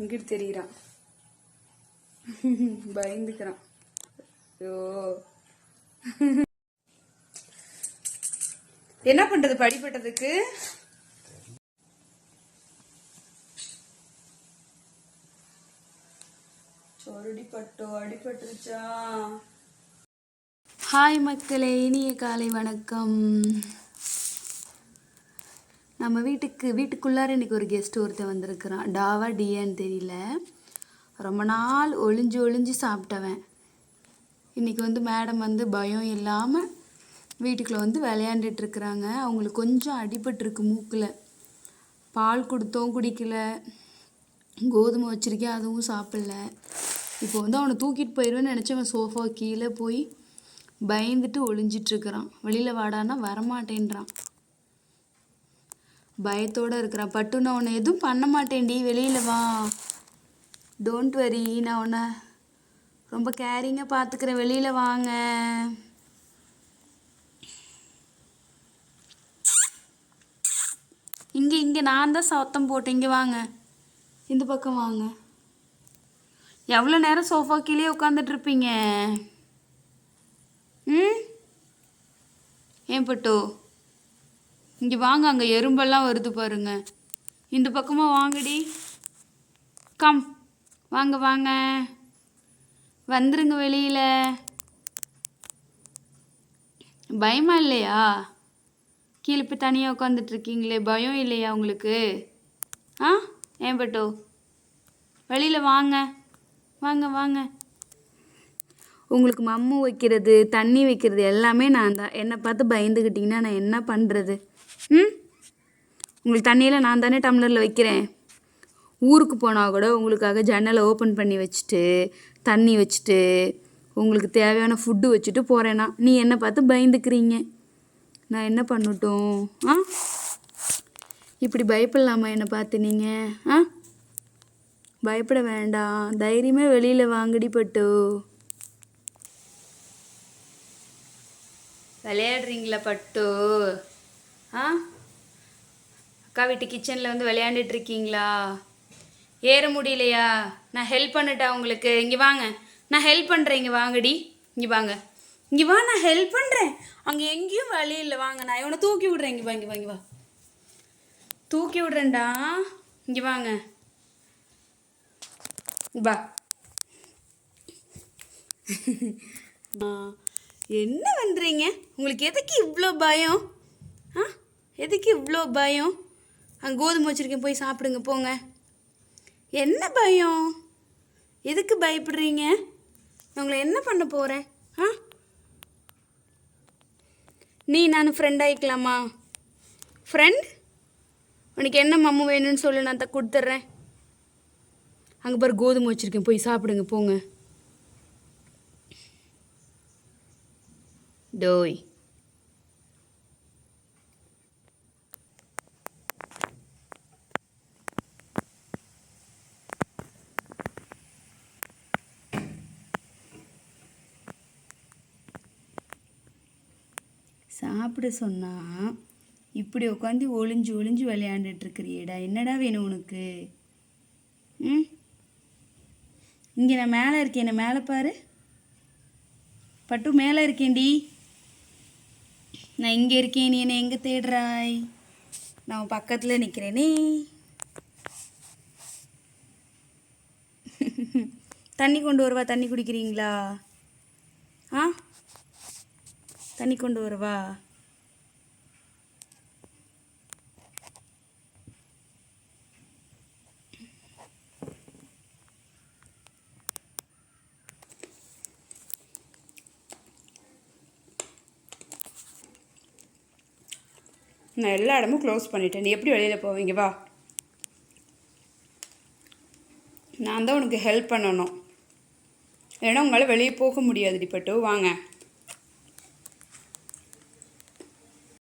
இங்கிட்டு தெரியுறான். பயந்துக்கிறான். ஐயோ. என்ன பண்றது படிப்பட்டதுக்கு? சொருடி பட்டோ அடிபட்டுருச்சா? ஹாய் மக்களே இனிய காலை வணக்கம். நம்ம வீட்டுக்கு வீட்டுக்குள்ளார இன்னைக்கு ஒரு கெஸ்ட் ஒருத்தன் வந்திருக்கிறான். டாவா டியான்னு தெரியல. ரொம்ப நாள் ஒளிஞ்சு ஒளிஞ்சு சாப்பிட்டவன். இன்றைக்கி வந்து மேடம் வந்து பயம் இல்லாமல் வீட்டுக்குள்ளே வந்து விளையாண்டுட்டு இருக்கிறாங்க. அவங்களுக்கு கொஞ்சம் அடிபட்டிருக்கு மூக்கில். பால் கொடுத்தோம் குடிக்கல. கோதுமை வச்சுருக்கேன் அதுவும் சாப்பிடல. இப்போ வந்து அவனை தூக்கிட்டு போயிடுவேன்னு நினச்சவன் சோஃபா கீழே போய் பயந்துட்டு ஒளிஞ்சிட்ருக்கிறான் வெளியில் வாடான்னா வரமாட்டேன்றான். பயத்தோடு இருக்கிறான் பட்டு நான் உன்னை எதுவும் பண்ண மாட்டேன்டி வெளியில் வா. டோன்ட் வரி நான் உன்னை ரொம்ப கேரிங்காக பார்த்துக்கிறேன் வெளியில் வாங்க. இங்கே இங்கே நான் தான் சத்தம் போட்டேன். இங்கே வாங்க. இந்த பக்கம் வாங்க. எவ்வளோ நேரம் சோஃபா கீழே உட்காந்துட்டு இருப்பீங்க? ம்? ஏன் பட்டு? இங்கே வாங்க அங்கே எறும்பெல்லாம் வருது பாருங்க. இந்த பக்கமாக வாங்கடி. கம் வாங்க வாங்க. வந்துருங்க வெளியில். பயமா இல்லையா? கீழே போய் தனியாக உட்காந்துட்ருக்கீங்களே பயம் இல்லையா உங்களுக்கு? ஆ? ஏன் பட்டோ? வெளியில் வாங்க. வாங்க வாங்க. உங்களுக்கு மம்மு வைக்கிறது தண்ணி வைக்கிறது எல்லாமே நான் தான். என்னை பார்த்து பயந்துக்கிட்டிங்கன்னா நான் என்ன பண்ணுறது ம்? உங்களுக்கு தண்ணியெல்லாம் நான் தானே டம்ளரில் வைக்கிறேன். ஊருக்கு போனால் கூட உங்களுக்காக ஜன்னலை ஓப்பன் பண்ணி வச்சுட்டு தண்ணி வச்சுட்டு உங்களுக்கு தேவையான ஃபுட்டு வச்சுட்டு போகிறேன்னா நீ என்னை பார்த்து பயந்துக்கிறீங்க. நான் என்ன பண்ணட்டும்? ஆ? இப்படி பயப்படலாமா என்னை பார்த்து நீங்கள் ஆ? பயப்பட வேண்டாம். தைரியமே வெளியில் வாங்கடி பட்டு. விளையாடுறீங்களா பட்டு? ஆ? அக்கா வீட்டு கிச்சனில் வந்து விளையாண்டுட்டு இருக்கீங்களா? ஏற முடியலையா? நான் ஹெல்ப் பண்ணட்டா உங்களுக்கு. இங்கே வாங்க. நான் ஹெல்ப் பண்ணுறேன் இங்கே வாங்கடி. இங்கே வாங்க. இங்கே வா நான் ஹெல்ப் பண்ணுறேன் அங்கே எங்கேயும் வழி இல்லை. வாங்க நான் இவனை தூக்கி விட்றேன். இங்கே வா இங்கே வா வா. தூக்கி விட்றேன்டா. இங்கே வாங்க. வா. ஆ, என்ன பண்ணுறீங்க உங்களுக்கு எதுக்கு இவ்வளோ பயம்? ஆ? எதுக்கு இவ்வளோ பயம்? அங்கே கோதுமை வச்சுருக்கேன் போய் சாப்பிடுங்க போங்க. என்ன பயம்? எதுக்கு பயப்படுறீங்க? நான் உங்களை என்ன பண்ண போகிறேன் ஆ? நீ நான் ஃப்ரெண்ட் ஆகிக்கலாமா ஃப்ரெண்ட் உனக்கு என்ன மம்மு வேணும்னு சொல்லு நான் த கொடுத்துட்றேன். அங்கே பாரு கோதுமை வச்சுருக்கேன் போய் சாப்பிடுங்க போங்க. டோய் சாப்பிட சொன்னா இப்படி உட்காந்து ஒளிஞ்சு ஒளிஞ்சு விளையாண்டுட்டுருக்கிறியடா என்னடா வேணும் உனக்கு? ம்? இங்கே நான் மேலே இருக்கேன். என்ன மேலே பாரு. பட்டு மேலே இருக்கேன்டி. நான் இங்கே இருக்கேன் நீ என்னை எங்கே தேடுறாய்? நான் பக்கத்தில் நிற்கிறேனே தண்ணி கொண்டு வருவா தண்ணி குடிக்கிறீங்களா? ஆ? தண்ணி கொண்டு வருவா? நான் எல்லா இடமும் க்ளோஸ் பண்ணிட்டேன். நீ எப்படி வெளியில் போவீங்க வா. நான் தான் உனக்கு ஹெல்ப் பண்ணணும். ஏன்னா உங்களால் வெளியே போக முடியாது பட்டு. வாங்க.